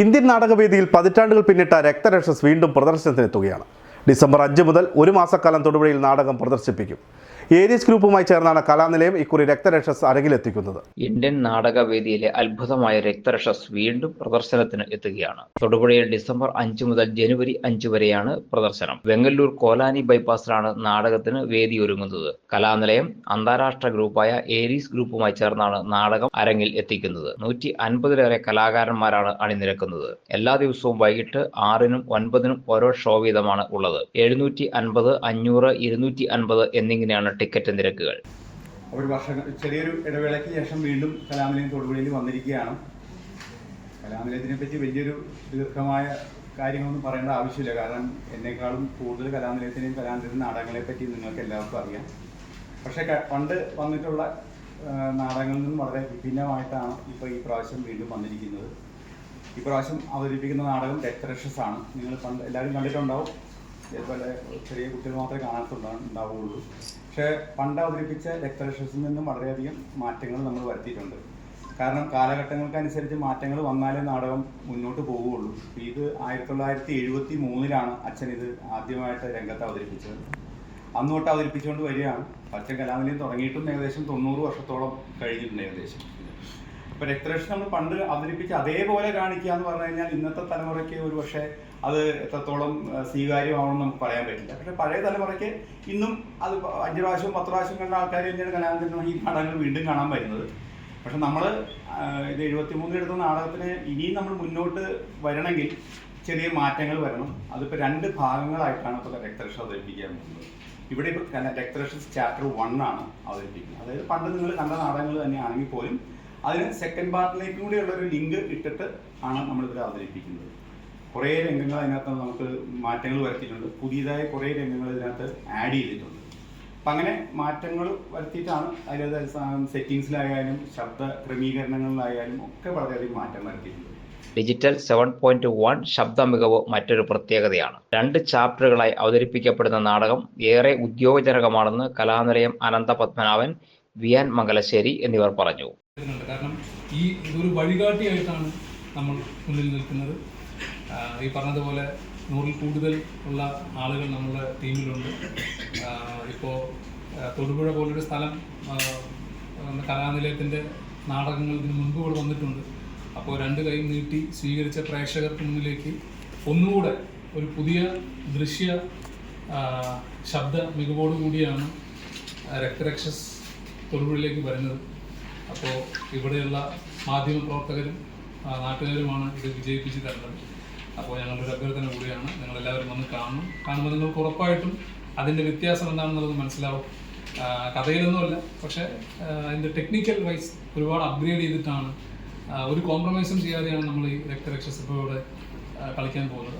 Indian നാടകവേദിയിൽ പതിറ്റാണ്ടുകൾ പിന്നിട്ട രക്തരക്ഷസ് വീണ്ടും പ്രദർശനത്തിനെത്തുകയാണ്. ഡിസംബർ അഞ്ച് മുതൽ ഒരു മാസക്കാലം തൊടുപുഴയിൽ നാടകം പ്രദർശിപ്പിക്കും. ഏരീസ് ഗ്രൂപ്പുമായി ചേർന്നാണ് കലാനിലയം ഇക്കുറി രക്തരക്ഷസ് അരങ്ങിലെത്തിക്കുന്നത്. ഇന്ത്യൻ നാടകവേദിയിലെ അത്ഭുതമായ രക്തരക്ഷസ് വീണ്ടും പ്രദർശനത്തിന് എത്തുകയാണ്. തൊടുപുഴയിൽ ഡിസംബർ അഞ്ച് മുതൽ ജനുവരി അഞ്ച് വരെയാണ് പ്രദർശനം. വെങ്ങല്ലൂർ കോലാനി ബൈപ്പാസിലാണ് നാടകത്തിന് വേദി ഒരുങ്ങുന്നത് കലാനിലയം അന്താരാഷ്ട്ര ഗ്രൂപ്പായ ഏരീസ് ഗ്രൂപ്പുമായി ചേർന്നാണ് നാടകം അരങ്ങിൽ എത്തിക്കുന്നത്. നൂറ്റി അൻപതിലേറെ കലാകാരന്മാരാണ് അണിനിരക്കുന്നത്. എല്ലാ ദിവസവും വൈകിട്ട് ആറിനും ഒൻപതിനും ഓരോ ഷോ വീതമാണ് ഉള്ളത്. എഴുന്നൂറ്റി അൻപത് അഞ്ഞൂറ് ഇരുന്നൂറ്റി അൻപത് എന്നിങ്ങനെയാണ് ടിക്കറ്റ് നിരക്കുകൾ ഒരു വർഷം ചെറിയൊരു ഇടവേളയ്ക്ക് ശേഷം വീണ്ടും കലാമലയം തൊടുപുഴയിൽ വന്നിരിക്കുകയാണ്. കലാമലയത്തിനെ പറ്റി വലിയൊരു ദീർഘമായ കാര്യങ്ങളൊന്നും പറയേണ്ട ആവശ്യമില്ല. കാരണം എന്നെക്കാളും കൂടുതൽ കലാനിലയത്തിനെയും കലാനിലയത്തിന്റെ നാടകങ്ങളെ പറ്റി നിങ്ങൾക്ക് എല്ലാവർക്കും അറിയാം. പക്ഷേ പണ്ട് വന്നിട്ടുള്ള നാടകങ്ങളിൽ നിന്നും വളരെ വിഭിന്നമായിട്ടാണ് ഇപ്പോൾ ഈ പ്രാവശ്യം വീണ്ടും വന്നിരിക്കുന്നത്. ഈ പ്രാവശ്യം അവതരിപ്പിക്കുന്ന നാടകം രക്തരക്ഷസ് ആണ് നിങ്ങൾ പണ്ട് എല്ലാവരും കണ്ടിട്ടുണ്ടാവും. ഇതുപോലെ ചെറിയ കുട്ടികൾ മാത്രമേ കാണാത്തുണ്ടാ- ഉണ്ടാവുകയുള്ളൂ. പക്ഷേ പണ്ട് അവതരിപ്പിച്ച ലെക്ചറേഷൻസിൽ നിന്നും വളരെയധികം മാറ്റങ്ങൾ നമ്മൾ വരുത്തിയിട്ടുണ്ട്. കാരണം കാലഘട്ടങ്ങൾക്കനുസരിച്ച് മാറ്റങ്ങൾ വന്നാലേ നാടകം മുന്നോട്ട് പോവുകയുള്ളൂ. ഇത് ആയിരത്തി തൊള്ളായിരത്തി എഴുപത്തി മൂന്നിലാണ് അച്ഛൻ ഇത് ആദ്യമായിട്ട് രംഗത്ത് അവതരിപ്പിച്ചത്. അന്ന് തൊട്ട് അവതരിപ്പിച്ചുകൊണ്ട് വരികയാണ്. അച്ഛൻ കലാമലയം തുടങ്ങിയിട്ടും ഏകദേശം തൊണ്ണൂറ് വർഷത്തോളം കഴിഞ്ഞിട്ടുണ്ട് ഏകദേശം. ഇപ്പൊ രക്തരക്ഷ നമ്മൾ പണ്ട് അവതരിപ്പിച്ച് അതേപോലെ കാണിക്കുക എന്ന് പറഞ്ഞു കഴിഞ്ഞാൽ ഇന്നത്തെ തലമുറയ്ക്ക് ഒരു പക്ഷേ അത് എത്രത്തോളം സ്വീകാര്യമാണെന്ന് നമുക്ക് പറയാൻ പറ്റില്ല. പക്ഷെ പഴയ തലമുറയ്ക്ക് ഇന്നും അത് അഞ്ച് പ്രാവശ്യം പത്ത് പ്രാവശ്യം കണ്ട ആൾക്കാർ തന്നെയാണ് കലാനന്ദനും ഈ നാടകങ്ങൾ വീണ്ടും കാണാൻ വരുന്നത്. പക്ഷെ നമ്മൾ ഇത് എഴുപത്തി മൂന്നിൽ എടുത്ത നാടകത്തിന് ഇനിയും നമ്മൾ മുന്നോട്ട് വരണമെങ്കിൽ ചെറിയ മാറ്റങ്ങൾ വരണം. അതിപ്പോൾ രണ്ട് ഭാഗങ്ങളായിട്ടാണ് ഇപ്പോൾ രക്തരക്ഷ അവതരിപ്പിക്കാൻ പോകുന്നത്. ഇവിടെ ഇപ്പോൾ രക്തരക്ഷ ചാപ്റ്റർ വൺ ആണ് അവതരിപ്പിക്കുന്നത്. അതായത് പണ്ട് നിങ്ങൾ കണ്ട നാടകങ്ങൾ തന്നെയാണെങ്കിൽ പോലും അതിന് സെക്കൻഡ് പാർട്ടിലേക്കും കൂടിയുള്ള ഒരു ലിങ്ക് ഇട്ടിട്ട് ആണ് നമ്മളിതിൽ അവതരിപ്പിക്കുന്നത്. കുറേ രംഗങ്ങൾ അതിനകത്ത് നമുക്ക് മാറ്റങ്ങൾ വരുത്തിയിട്ടുണ്ട്. പുതിയതായ കുറേ രംഗങ്ങൾ ഇതിനകത്ത് ആഡ് ചെയ്തിട്ടുണ്ട്. അപ്പം അങ്ങനെ മാറ്റങ്ങൾ വരുത്തിയിട്ടാണ് അതിലത് സെറ്റിങ്സിലായാലും ശബ്ദ ക്രമീകരണങ്ങളിലായാലും ഒക്കെ വളരെയധികം മാറ്റം വരുത്തിയിട്ടുണ്ട്. ഡിജിറ്റൽ സെവൻ പോയിന്റ് വൺ ശബ്ദ മികവ് മറ്റൊരു പ്രത്യേകതയാണ്. രണ്ട് ചാപ്റ്ററുകളായി അവതരിപ്പിക്കപ്പെടുന്ന നാടകം ഏറെ ഉദ്യോഗജനകമാണെന്ന് കലാനിലയം അനന്ത പത്മനാഭൻ വിയാൻ മംഗലശ്ശേരി എന്നിവർ പറഞ്ഞു. വരുന്നുണ്ട്. കാരണം ഈ ഇതൊരു വഴികാട്ടിയായിട്ടാണ് നമ്മൾ മുന്നിൽ നിൽക്കുന്നത്. ഈ പറഞ്ഞതുപോലെ നൂറിൽ കൂടുതൽ ഉള്ള ആളുകൾ നമ്മുടെ ടീമിലുണ്ട്. ഇപ്പോൾ തൊടുപുഴ പോലൊരു സ്ഥലം കലാനിലയത്തിന്റെ നാടകങ്ങൾ ഇതിന് മുൻപ് ഇവിടെ വന്നിട്ടുണ്ട്. അപ്പോൾ രണ്ട് കൈ നീട്ടി സ്വീകരിച്ച പ്രേക്ഷകർക്ക് മുന്നിലേക്ക് ഒന്നുകൂടെ ഒരു പുതിയ ദൃശ്യ ശബ്ദ മികവോടുകൂടിയാണ് രക്തരക്ഷസ് തൊടുപുഴയിലേക്ക് വരുന്നത്. അപ്പോൾ ഇവിടെയുള്ള മാധ്യമ പ്രവർത്തകരും നാട്ടുകാരുമാണ് ഇത് വിജയിപ്പിച്ച് തരുന്നത്. അപ്പോൾ ഞങ്ങളുടെ ഒരു അഭ്യർത്ഥന കൂടിയാണ്. നിങ്ങളെല്ലാവരും വന്ന് കാണണം. കാണുമ്പോൾ നിങ്ങൾക്ക് ഉറപ്പായിട്ടും അതിന്റെ വ്യത്യാസം എന്താണെന്നുള്ളത് മനസ്സിലാവും. കഥയിലൊന്നുമല്ല. പക്ഷേ അതിന്റെ ടെക്നിക്കൽ വൈസ് ഒരുപാട് അപ്ഗ്രേഡ് ചെയ്തിട്ടാണ് ഒരു കോംപ്രമൈസും ചെയ്യാതെയാണ് നമ്മൾ ഈ രക്തരക്ഷസഭയോടെ കളിക്കാൻ പോകുന്നത്.